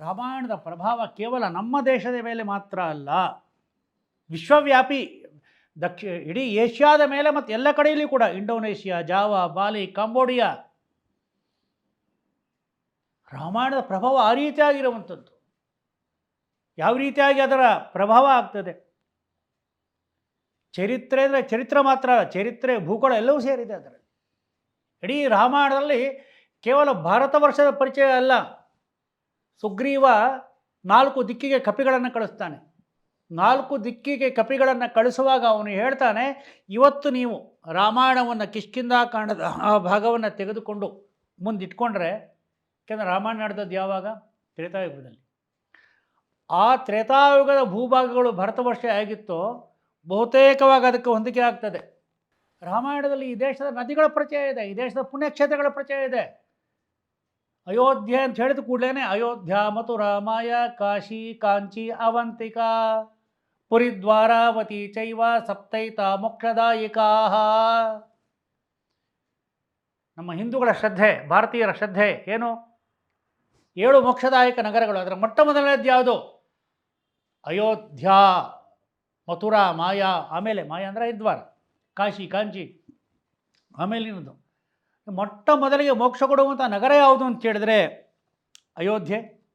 ರಾಮಾಯಣದ ಪ್ರಭಾವ ಕೇವಲ ನಮ್ಮ ದೇಶದ ಮೇಲೆ ಮಾತ್ರ ಅಲ್ಲ, ವಿಶ್ವವ್ಯಾಪಿ, ದಕ್ಷಿ, ಇಡೀ ಏಷ್ಯಾದ ಮೇಲೆ ಮತ್ತು ಎಲ್ಲ ಕಡೆಯಲ್ಲಿ ಕೂಡ ಇಂಡೋನೇಷ್ಯಾ, ಜಾವಾ, ಬಾಲಿ, ಕಾಂಬೋಡಿಯಾ. ರಾಮಾಯಣದ ಪ್ರಭಾವ ಆ ರೀತಿಯಾಗಿರುವಂಥದ್ದು. ಯಾವ ರೀತಿಯಾಗಿ ಅದರ ಪ್ರಭಾವ ಆಗ್ತದೆ? ಚರಿತ್ರೆ ಅಂದರೆ ಚರಿತ್ರೆ ಮಾತ್ರ, ಚರಿತ್ರೆ, ಭೂಗೋಳ ಎಲ್ಲವೂ ಸೇರಿದೆ ಅದರಲ್ಲಿ. ಇಡೀ ರಾಮಾಯಣದಲ್ಲಿ ಕೇವಲ ಭಾರತ ವರ್ಷದ ಪರಿಚಯ ಅಲ್ಲ. ಸುಗ್ರೀವ ನಾಲ್ಕು ದಿಕ್ಕಿಗೆ ಕಪಿಗಳನ್ನು ಕಳಿಸ್ತಾನೆ. ನಾಲ್ಕು ದಿಕ್ಕಿಗೆ ಕಪಿಗಳನ್ನು ಕಳಿಸುವಾಗ ಅವನು ಹೇಳ್ತಾನೆ, ಇವತ್ತು ನೀವು ರಾಮಾಯಣವನ್ನು ಕಿಷ್ಕಿಂದಾಕಾಂಡದ ಆ ಭಾಗವನ್ನು ತೆಗೆದುಕೊಂಡು ಮುಂದಿಟ್ಕೊಂಡ್ರೆ, ಯಾಕೆಂದರೆ ರಾಮಾಯಣ ನಡೆದದ್ದು ಯಾವಾಗ? ತ್ರೇತಾಯುಗದಲ್ಲಿ. ಆ ತ್ರೇತಾಯುಗದ ಭೂಭಾಗಗಳು ಭರತವರ್ಷ ಆಗಿತ್ತೋ, ಬಹುತೇಕವಾಗಿ ಅದಕ್ಕೆ ಹೊಂದಿಕೆ ಆಗ್ತದೆ. ರಾಮಾಯಣದಲ್ಲಿ ಈ ದೇಶದ ನದಿಗಳ ಪರಿಚಯ ಇದೆ, ಈ ದೇಶದ ಪುಣ್ಯಕ್ಷೇತ್ರಗಳ ಪರಿಚಯ ಇದೆ. ಅಯೋಧ್ಯೆ ಅಂತ ಹೇಳಿದ ಕೂಡಲೇ ಅಯೋಧ್ಯ ಮತ್ತು ರಾಮಾಯ ಕಾಶಿ, ಕಾಂಚಿ, ಅವಂತಿಕಾ, ಪುರಿದ್ವಾರಾವತಿ ಚೈವ ಸಪ್ತೈತ ಮೋಕ್ಷದಾಯಿಕಾ. ನಮ್ಮ ಹಿಂದೂಗಳ ಶ್ರದ್ಧೆ, ಭಾರತೀಯರ ಶ್ರದ್ಧೆ ಏನು? ಏಳು ಮೋಕ್ಷದಾಯಕ ನಗರಗಳು. ಅದರ ಮೊಟ್ಟ ಮೊದಲನೇದು ಯಾವುದು? ಅಯೋಧ್ಯ, ಮಥುರಾ, ಮಾಯಾ, ಆಮೇಲೆ ಮಾಯಾ ಅಂದರೆ ಹರಿದ್ವಾರ, ಕಾಶಿ, ಕಾಂಚಿ, ಆಮೇಲಿನದು. ಮೊಟ್ಟ ಮೊದಲಿಗೆ ಮೋಕ್ಷ ಕೊಡುವಂಥ ನಗರ ಯಾವುದು ಅಂತ ಕೇಳಿದ್ರೆ ಅಯೋಧ್ಯೆ